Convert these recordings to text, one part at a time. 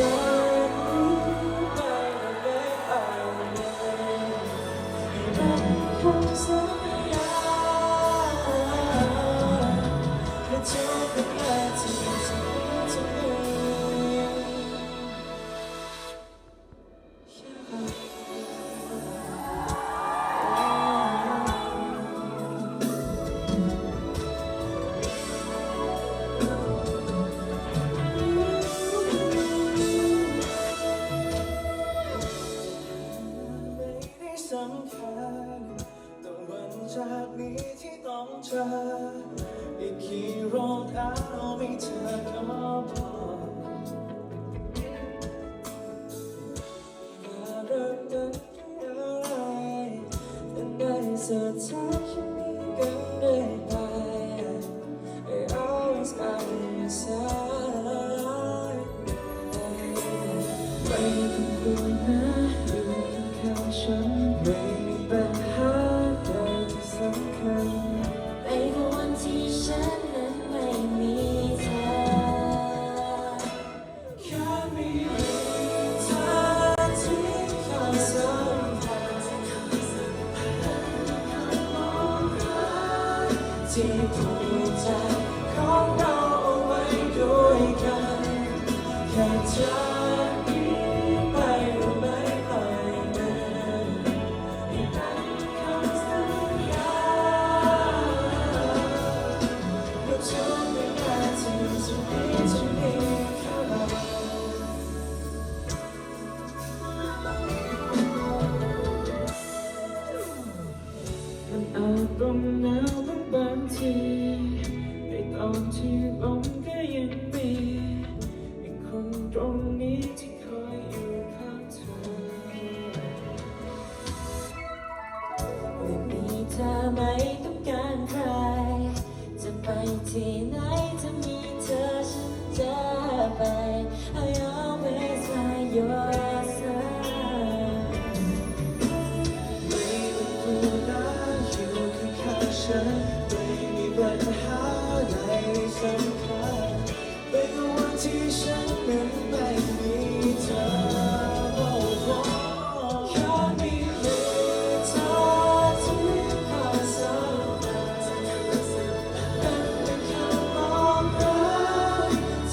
Lord. จากนี้ที่ต้องเธออีกกี่รองเท้ามีเธอก็พอว่าเริ่มต้นอะไรแต่ในสุดท้ายฉันมีกันเรื่อยไป I always by your side ไม่ต้องกลัวนะอยู่ข้างฉันไม่ ที่ผูกใจของเรา อาจต้องหนาวบางบางทีในตอนที่ลมก็ยังมีอีกคนตรงนี้ที่คอยอยู่ข้างเธอไม่มีเธอไม่ต้องการใคร จะไปที่ไหนถ้ามีเธอฉันจะไป I always by your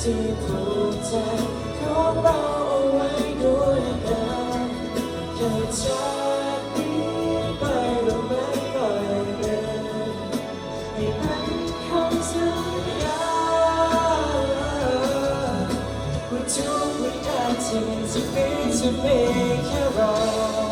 ที่ผูกใจของเราเอาไว้ด้วยกันแค่จากนี้ไปเราไม่ปล่อยเป็นให้เป็นคำสัญญาว่าทุกวินาทีจะมีจะมีแค่เรา